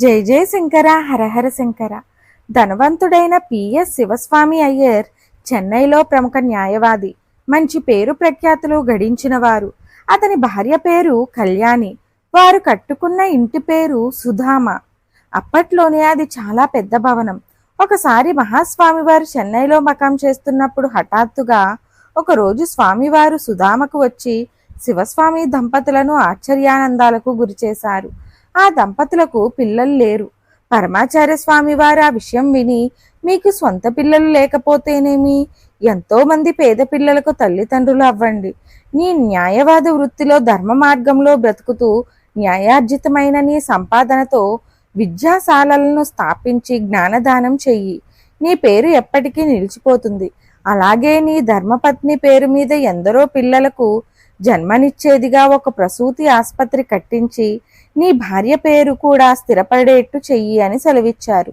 జై జయ శంకర హరహర శంకర. ధనవంతుడైన పిఎస్ శివస్వామి అయ్యర్ చెన్నైలో ప్రముఖ న్యాయవాది. మంచి పేరు ప్రఖ్యాతులు గడించిన వారు. అతని భార్య పేరు కళ్యాణి. వారు కట్టుకున్న ఇంటి పేరు సుధామ. అప్పట్లోనే అది చాలా పెద్ద భవనం. ఒకసారి మహాస్వామి వారు చెన్నైలో మకాం చేస్తున్నప్పుడు హఠాత్తుగా ఒకరోజు స్వామివారు సుధామకు వచ్చి శివస్వామి దంపతులను ఆశ్చర్యానందాలకు గురిచేశారు. ఆ దంపతులకు పిల్లలు లేరు. పరమాచార్య స్వామి వారు ఆ విషయం విని మీకు స్వంత పిల్లలు లేకపోతేనేమి? ఎంతో మంది పేద పిల్లలకు తల్లిదండ్రులు అవ్వండి. నీ న్యాయవాద వృత్తిలో ధర్మ మార్గంలో బ్రతుకుతూ న్యాయార్జితమైన నీ సంపాదనతో విద్యాశాలలను స్థాపించి జ్ఞానదానం చెయ్యి. నీ పేరు ఎప్పటికీ నిలిచిపోతుంది. అలాగే నీ ధర్మపత్ని పేరు మీద ఎందరో పిల్లలకు జన్మనిచ్చేదిగా ఒక ప్రసూతి ఆసుపత్రి కట్టించి నీ భార్య పేరు కూడా స్థిరపడేట్టు చెయ్యి అని సెలవిచ్చారు.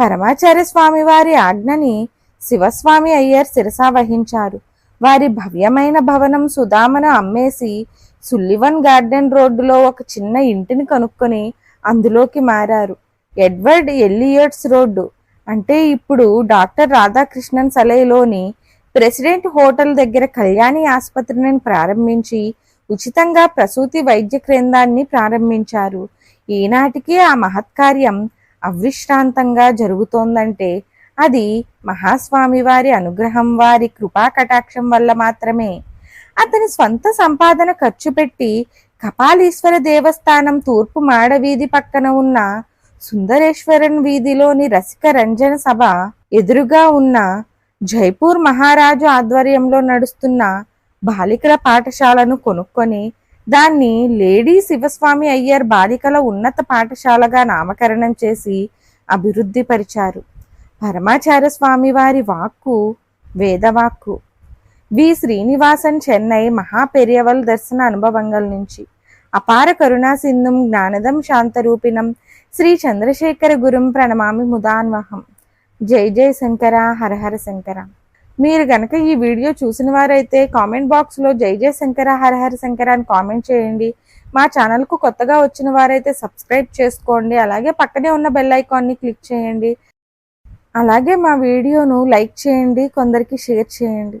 పరమాచార్య స్వామి వారి ఆజ్ఞని శివస్వామి అయ్యర్ శిరసా వహించారు. వారి భవ్యమైన భవనం సుధామను అమ్మేసి సుల్లివన్ గార్డెన్ రోడ్డులో ఒక చిన్న ఇంటిని కనుక్కొని అందులోకి మారారు. Edward Elliot's road. అంటే ఇప్పుడు డాక్టర్ రాధాకృష్ణన్ సలైలోని ప్రెసిడెంట్ హోటల్ దగ్గర కళ్యాణి ఆసుపత్రిని ప్రారంభించి ఉచితంగా ప్రసూతి వైద్య కేంద్రాన్ని ప్రారంభించారు. ఈనాటికి ఆ మహత్కార్యం అవిశ్రాంతంగా జరుగుతోందంటే అది మహాస్వామి వారి అనుగ్రహం వారి కృపా కటాక్షం వల్ల మాత్రమే. అతని స్వంత సంపాదన ఖర్చు పెట్టి కపాలీశ్వర దేవస్థానం తూర్పు మాడవీధి పక్కన ఉన్న సుందరేశ్వరన్ వీధిలోని రసిక రంజన సభ ఎదురుగా ఉన్న జైపూర్ మహారాజు ఆధ్వర్యంలో నడుస్తున్న బాలికల పాఠశాలను కొనుక్కొని దాన్ని లేడీ శివస్వామి అయ్యర్ బాలికల ఉన్నత పాఠశాలగా నామకరణం చేసి అభివృద్ధి పరిచారు పరమాచార్య స్వామి వారి వాక్కు వేదవాక్కు వి. శ్రీనివాసన్ చెన్నై మహాపెరియవల్ దర్శన అనుభవంగల్ నుంచి. అపార కరుణా సింధుం జ్ఞానదం శాంతరూపిణం శ్రీ చంద్రశేఖర గురుం ప్రణమామి ముదాన్వహం. జై జై శంకర హరహర శంకర. మీరు గనక ఈ వీడియో చూసిన వారైతే కామెంట్ బాక్స్లో జై జై శంకర హరహర శంకర అని కామెంట్ చేయండి. మా ఛానల్కు కొత్తగా వచ్చిన వారైతే సబ్స్క్రైబ్ చేసుకోండి. అలాగే పక్కనే ఉన్న బెల్ ఐకాన్ని క్లిక్ చేయండి. అలాగే మా వీడియోను లైక్ చేయండి కొందరికి షేర్ చేయండి.